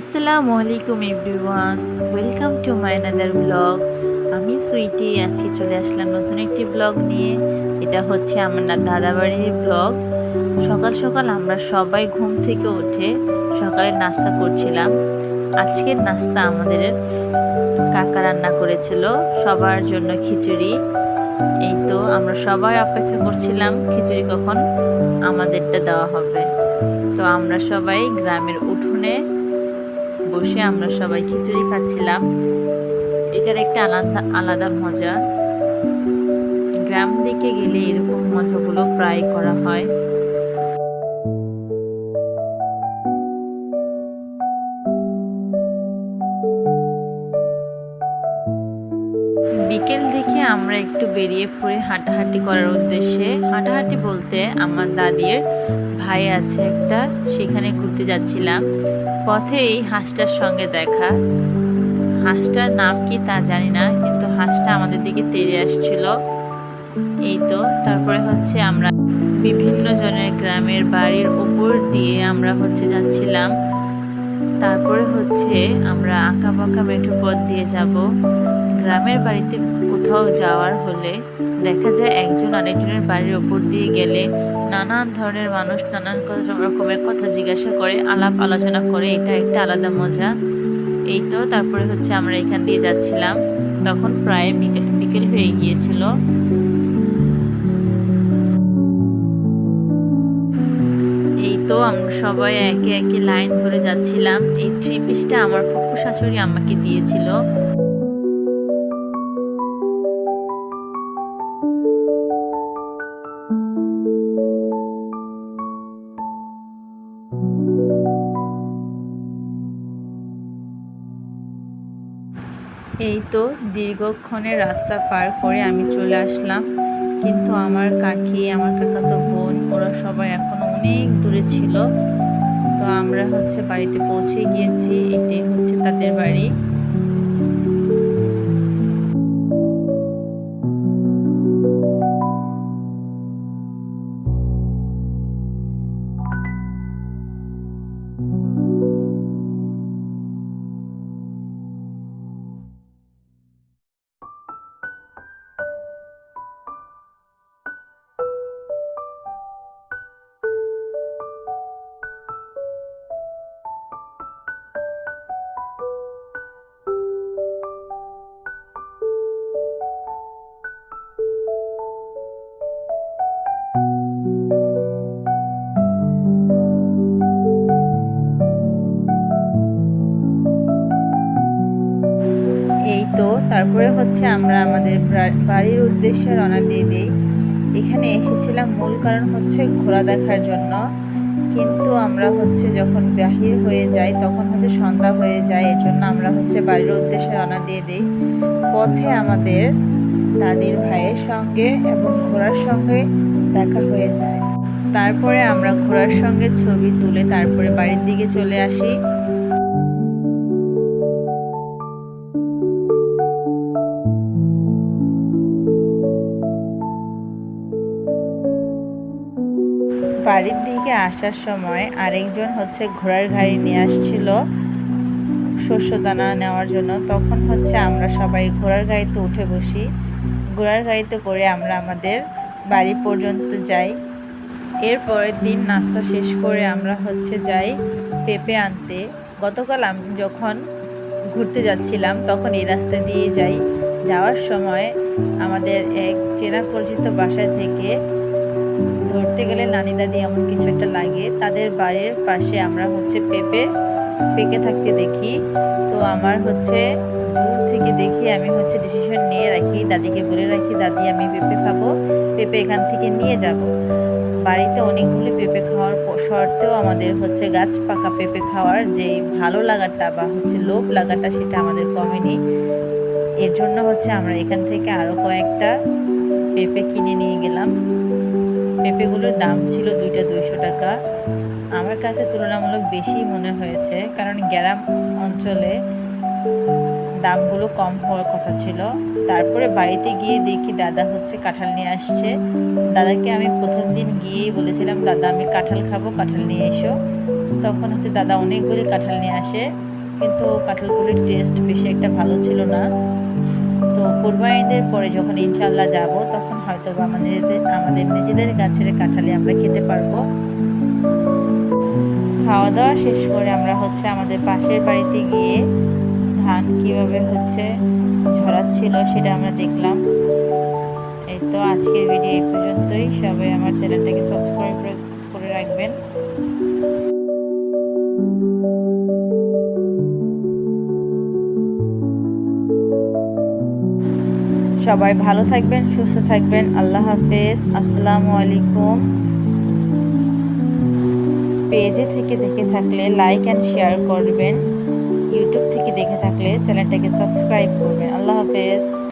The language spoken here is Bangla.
আসসালামু আলাইকুম everyone, welcome to my another blog আমি সুইটি, আজকে চলে আসলাম নতুন একটি ব্লগ নিয়ে। এটা হচ্ছে আমার দাদাবাড়ির ব্লগ সকাল সকাল আমরা সবাই ঘুম থেকে উঠে সকালে নাস্তা করছিলাম। আজকের নাস্তা আমাদের কাকা রান্না করেছিল, সবার জন্য খিচুড়ি। এই তো আমরা সবাই অপেক্ষা করছিলাম, খিচুড়ি কখন আমাদেরটা দেওয়া হবে। তো আমরা সবাই গ্রামের উঠোনে বসে আমরা সবাই খিচুড়ি খাচ্ছিলাম। এটার একটা আলাদা আলাদা মজা। গ্রাম দিকে গেলে এরকম মজাগুলো প্রায় করা হয়। আমরা একটু বেরিয়ে পড়ি হাঁটাহাঁটি করার উদ্দেশ্যে। হাঁটাহাঁটি বলতে আমার দাদির ভাই আছে একটা, সেখানে ঘুরতে যাচ্ছিলাম। পথে এই হাঁসটার সঙ্গে দেখা। হাঁসটার নাম কি তা জানি না, কিন্তু হাঁসটা আমাদের দিকে তেড়ে আসছিল। এই তো, তারপরে হচ্ছে আমরা বিভিন্ন জনের গ্রামের বাড়ির উপর দিয়ে আমরা হচ্ছে যাচ্ছিলাম। তারপরে হচ্ছে আমরা আঁকা বাঁকা মেঠো পথ দিয়ে যাব। গ্রামের বাড়িতে কোথাও যাওয়ার হলে দেখা যায় একজন আরেকজনের বাড়ির ওপর দিয়ে গেলে নানান ধরনের মানুষ নানান রকমের কথা জিজ্ঞাসা করে, আলাপ আলোচনা করে। এটা একটা আলাদা মজা। এই তো তারপরে হচ্ছে আমরা এখান দিয়ে যাচ্ছিলাম। তখন প্রায় বিকেল বিকেল হয়ে গিয়েছিল। তো আমরা সবাই একে একে লাইন ধরে যাচ্ছিলাম। এই থ্রি পিসটা আমার ফুপু শাশুড়ি আমাকে দিয়েছিল। এই তো দীর্ঘক্ষণের রাস্তা পার করে আমি চলে আসলাম। কিন্তু আমার কাকি, আমার কাকাতো বোন, ওরা সবাই এখন অনেক দূরে ছিল। তো আমরা হচ্ছে বাড়িতে পৌঁছে গিয়েছি। এটাই হচ্ছে তাদের বাড়ি। তারপরে হচ্ছে আমরা আমাদের বাড়ির উদ্দেশ্যে রওনা দিয়ে দিই। এখানে এসেছিলাম মূল কারণ হচ্ছে ঘোরা দেখার জন্য। কিন্তু আমরা হচ্ছে যখন বাহির হয়ে যাই, তখন হচ্ছে সন্ধ্যা হয়ে যায় এর জন্য আমরা হচ্ছে বাড়ির উদ্দেশ্যে রওনা দিয়ে দিই। পথে আমাদের দাদির ভাইয়ের সঙ্গে এবং ঘোড়ার সঙ্গে দেখা হয়ে যায়। তারপরে আমরা ঘোড়ার সঙ্গে ছবি তুলে তারপরে বাড়ির দিকে চলে আসি। বাড়ির দিকে আসার সময় আরেকজন হচ্ছে ঘোড়ার গাড়ি নিয়ে আসছিল শস্য দানা নেওয়ার জন্য। তখন হচ্ছে আমরা সবাই ঘোড়ার গাড়িতে উঠে বসি। ঘোড়ার গাড়িতে করে আমরা আমাদের বাড়ি পর্যন্ত যাই। এর পরের দিন নাস্তা শেষ করে আমরা হচ্ছে যাই পেঁপে আনতে। গতকাল আমি যখন ঘুরতে যাচ্ছিলাম, তখন এই রাস্তা দিয়ে যাই। যাওয়ার সময় আমাদের এক চেনা পরিচিত বাসা থেকে ধরতে গেলে নানি দাদি এমন কিছু একটা লাগে। তাদের বাড়ির পাশে আমরা হচ্ছে পেঁপে, পেকে থাকতে দেখি। তো আমার হচ্ছে দূর থেকে দেখি আমি হচ্ছে ডিসিশন নিয়ে রাখি। দাদিকে বলে রাখি, দাদি, আমি পেঁপে খাব। পেঁপে এখান থেকে নিয়ে যাব। বাড়িতে অনেকগুলি পেঁপে খাওয়ার সত্ত্বেও আমাদের হচ্ছে গাছ পাকা পেঁপে খাওয়ার যে ভালো লাগাটা বা হচ্ছে লোভ লাগাটা সেটা আমাদের কমেনি। এর জন্য হচ্ছে আমরা এখান থেকে আরও কয়েকটা পেঁপে কিনে নিয়ে গেলাম। পেঁপেগুলোর দাম ছিল দুইটা দুইশো টাকা। আমার কাছে তুলনামূলক বেশি মনে হয়েছে, কারণ গ্রাম অঞ্চলে দামগুলো কম হওয়ার কথা ছিল। তারপরে বাড়িতে গিয়ে দেখি দাদা হচ্ছে কাঁঠাল নিয়ে আসছে। দাদাকে আমি প্রথম দিন গিয়েই বলেছিলাম, দাদা, আমি কাঁঠাল খাব, কাঁঠাল নিয়ে এসো। তখন হচ্ছে দাদা অনেকগুলি কাঁঠাল নিয়ে আসে, কিন্তু কাঁঠালগুলির টেস্ট বেশি একটা ভালো ছিল না। তো কোরবানিদের পরে যখন ইনশাল্লাহ যাব, তখন হয়তো বা আমাদের আমাদের নিজেদের গাছের কাঁঠালে আমরা খেতে পারব। খাওয়া দাওয়া শেষ করে আমরা হচ্ছে আমাদের পাশের বাড়িতে গিয়ে ধান কীভাবে হচ্ছে ঝরাচ্ছিল সেটা আমরা দেখলাম। এই তো আজকের ভিডিও এই পর্যন্তই। সবাই আমার চ্যানেলটাকে সাবস্ক্রাইব করে রাখবেন। সবাই ভালো থাকবেন, সুস্থ থাকবেন। আল্লাহ হাফেজ। আসসালামু আলাইকুম। পেজে থেকে দেখে থাকলে লাইক অ্যান্ড শেয়ার করবেন। ইউটিউব থেকে দেখে থাকলে চ্যানেলটাকে সাবস্ক্রাইব করবেন। আল্লাহ হাফেজ।